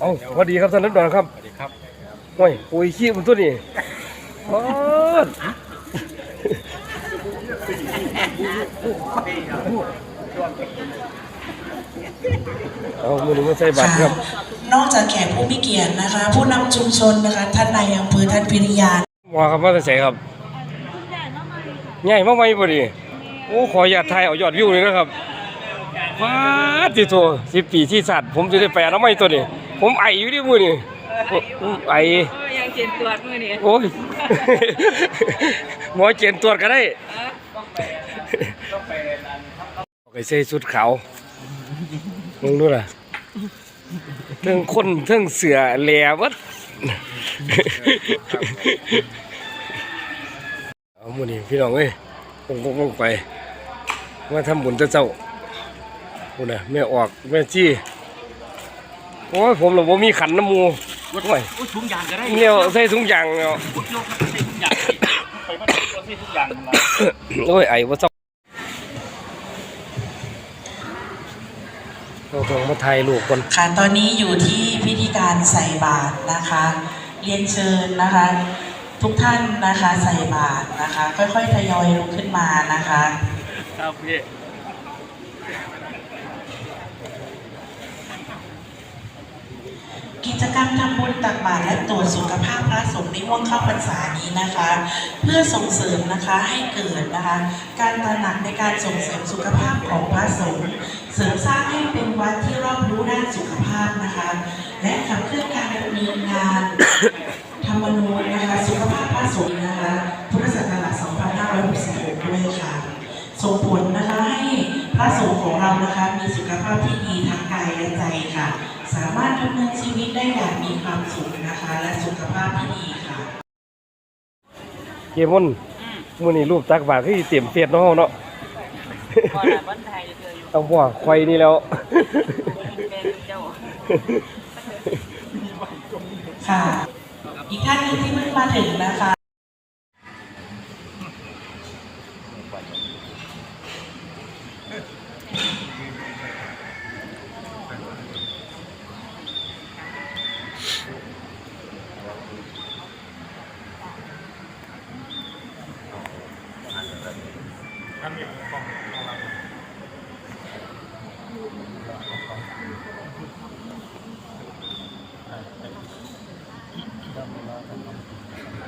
เอาพอดีครับท่านนักดอนครับสวัสดีครับโอ้ยปุ๋ยขี้มันตัวนี้ปอดเอามือนี้มาใส่บัตรครับ นอกจากแขกผู้มีเกียรตินะคะ ผู้นำชุมชนนะคะท่านนายอำเภอท่านพิริยาว่าครับมาแต่ใส่ครับใหญ่มากไหมพอดีโอ้ขออยาตไทยเอายอดวิวเลยนะครับว้าติโตสิบปีที่สัตว์ผมจะได้แปลแล้วไม่ตัวนี้ ผมไออยู่ที่มือนี่ผมไอยังเจ็บตรวจมือนี่โอ้ยหมอเจนตรวจก็ได้ไปใส่ชุดขาวมึงดูล่ะเทิงคนเทิงเสือแหลวัดเอาหมูนี่พี่น้องเอ้ยปงปงปงไปมาทำบุญเจ้าเจ้าคุณน่ะแม่ออกแม่จี้ โอ้ยผมหลบว่ามีขันน้ำมูโอ้ยอุ้ยถุงยางก็ได้เนี่ยใส่ถุงยางเนาะอุ้ยโยกใส่ถุงยางไปมาตัวที่ถุงยางมาโอ้ยไอ้ว่าเจ้าเราต้องมาถ่ายรูปก่อนค่ะตอนนี้อยู่ที่พิธีการใส่บาตรนะคะ เรียนเชิญนะคะ ทุกท่านนะคะใส่บาตรนะคะ ค่อยๆทยอยลุกขึ้นมานะคะครับพี่ กรรมทำบุญตักบาตรและตรวจสุขภาพพระสงฆ์ในห่วงเข้าพรรษานี้นะคะ เพื่อส่งเสริมนะคะให้เกิดนะคะ การตระหนักในการส่งเสริมสุขภาพของพระสงฆ์เสริมสร้างให้เป็นวัดที่รอบรู้ด้านสุขภาพนะคะ และขับเคลื่อนการดำเนินงานธรรมนูญนะคะสุขภาพพระสงฆ์นะคะพุทธศักราช2566ด้วยค่ะส่งผลนะคะ ระสงฆ์ของเรานะคะมีสุขภาพที่ดีทั้งกายและใจค่ะ สามารถดำเนินชีวิตได้อย่างมีความสุขนะคะ และสุขภาพที่ดีค่ะเกมอนมือนี่รูปตักบาทที่เตรียมเฟียดเนาะเนาะพอละบ้านไทยจะเจออยู่เอาบ่ควายนี่แล้วเป็นเจ้าค่ะ อีกท่านหนึงที่เพิ่งมาถึงนะคะ ทำามีมุมกล้องต้องรับดำมาแล้ว